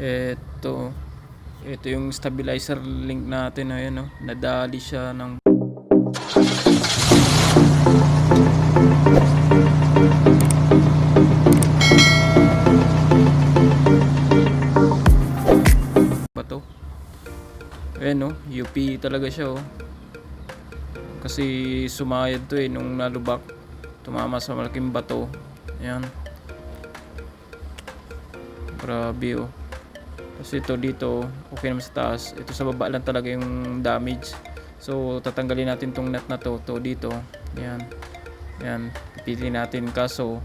Ito. Ito yung stabilizer link natin. Ayan, no? Nadali siya ng... Bato. Ayan, no? UP talaga siya, oh. Kasi sumayad to eh nung nalubak. Tumama sa malaking bato. Ayan. Grabe oh. Tapos ito dito, okay naman sa taas. Ito sa baba lang talaga yung damage. So tatanggalin natin tong nut na to, to dito. Ayan. Ayan. Pipili natin kaso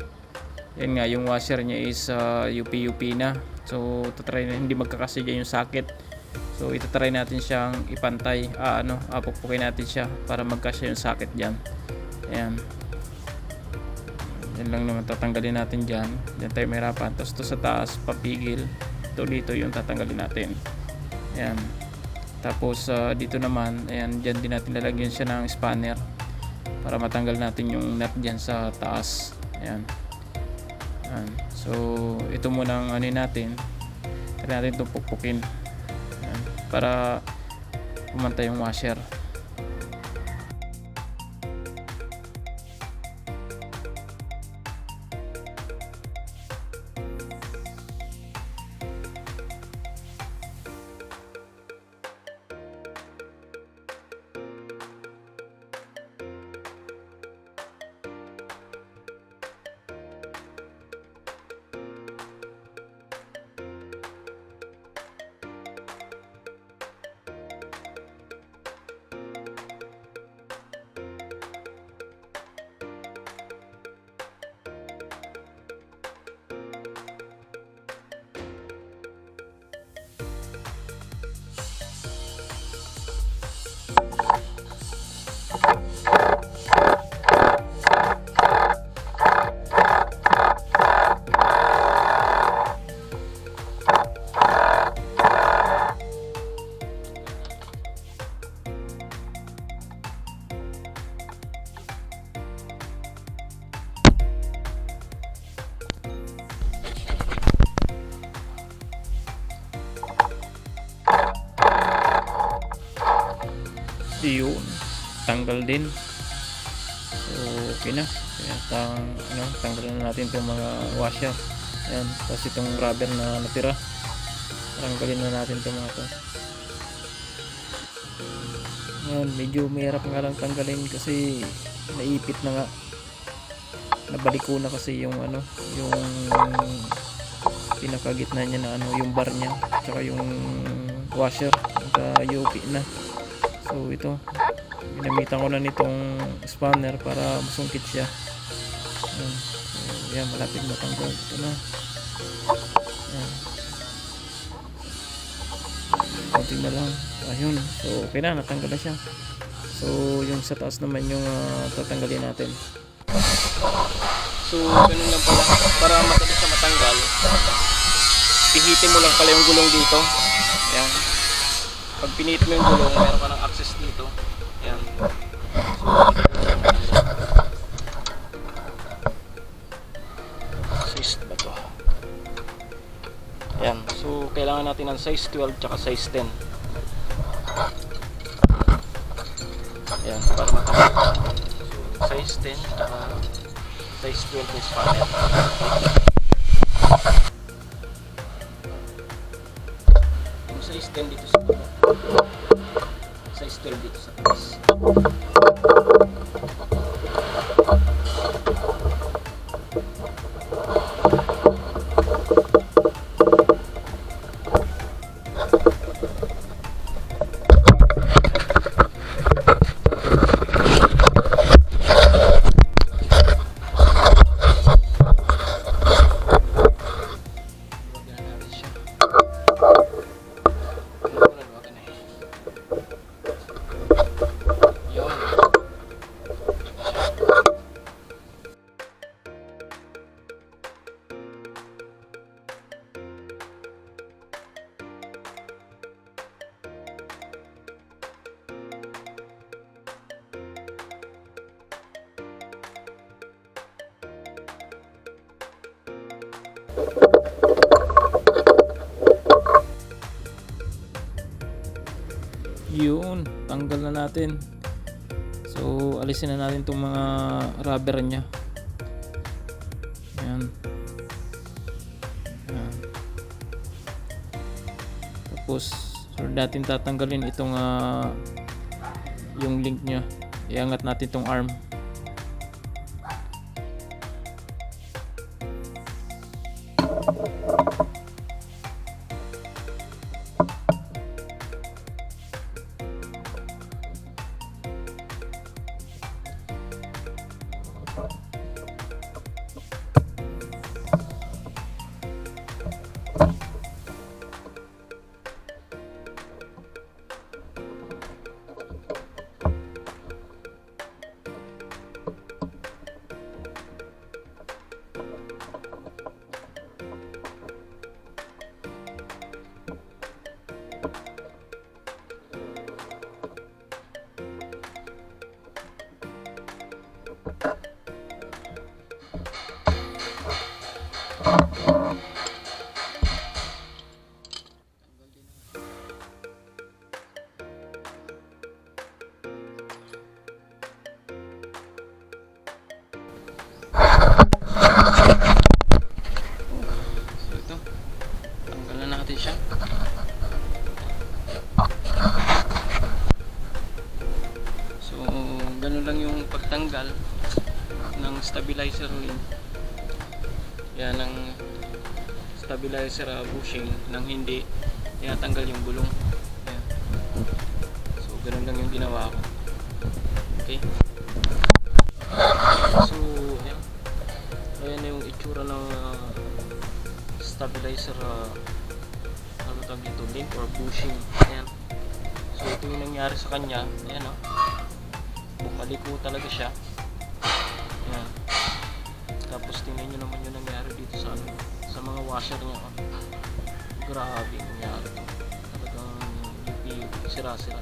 yan nga yung washer niya is uh, UP-UP na. So tatry na hindi magkakasya yung socket. So itatry natin siyang ipantay. Ah, ano, ah, pupukay natin siya para magkasya yung socket diyan. Ayan. Yan lang naman tatanggalin natin dyan. Diyan tayo mahirapan. Tapos to sa taas, papigil. Ito dito yung tatanggalin natin. Ayan. Tapos ah, dito naman, ayan, dyan din natin lalagyan siya ng spanner para matanggal natin yung nut dyan sa taas. Ayan. Ayan. So, ito muna ang ano natin. Try natin itong pukpukin. Ayan. Para pumantay yung washer. Yun. Tanggal din. So okay na. Kaya tang, ano, tanggalan na natin itong mga washer ayan tapos itong rubber na natira. Tanggalin na natin itong mga to. Ngayon medyo mahirap nga lang tanggalin kasi naipit na nga. Nabaliko na kasi yung ano yung pinakagitna niya na ano yung bar niya tsaka yung washer naka UP na So ito, ginamitan ko na nitong spanner para masungkit siya. Ayan. So, yan, malapit matanggal. Ito na. Ayan. Konti na lang. Ayun. So okay na, natanggal na siya. So yung sa taas naman yung ah, tatanggalin natin. So ganun lang pala. Para madali siya matanggal, pihitin mo lang pala yung gulong dito. Ayan pag pinit mo yung gulong, meron ka ng size ba to? Yan. So, kailangan natin ng size 12 tsaka size 10. Yan, para makapag so, size 10 tsaka size 12 na spanner. yun tanggal na natin. So alisin na natin itong mga rubber nya yan tapos so natin tatanggalin itong uh, yung link nya iangat natin itong arm. So pagtanggal ng stabilizer ring. Yan ang stabilizer uh, bushing nang hindi tinatanggal yung gulong. Yan. So, ganun lang yung ginawa ko. Okay? So, yan. Ayan yung itsura ng uh, stabilizer uh, ano tawag dito, link or bushing. Ayan. So, ito yung nangyari sa kanya. Ayan o. Bumaliko talaga siya. Ayan. Tapos tingnan nyo naman yung nangyari dito sa ano, sa mga washer niya. Oh. Grabe nangyari to. Talagang yung sira-sira.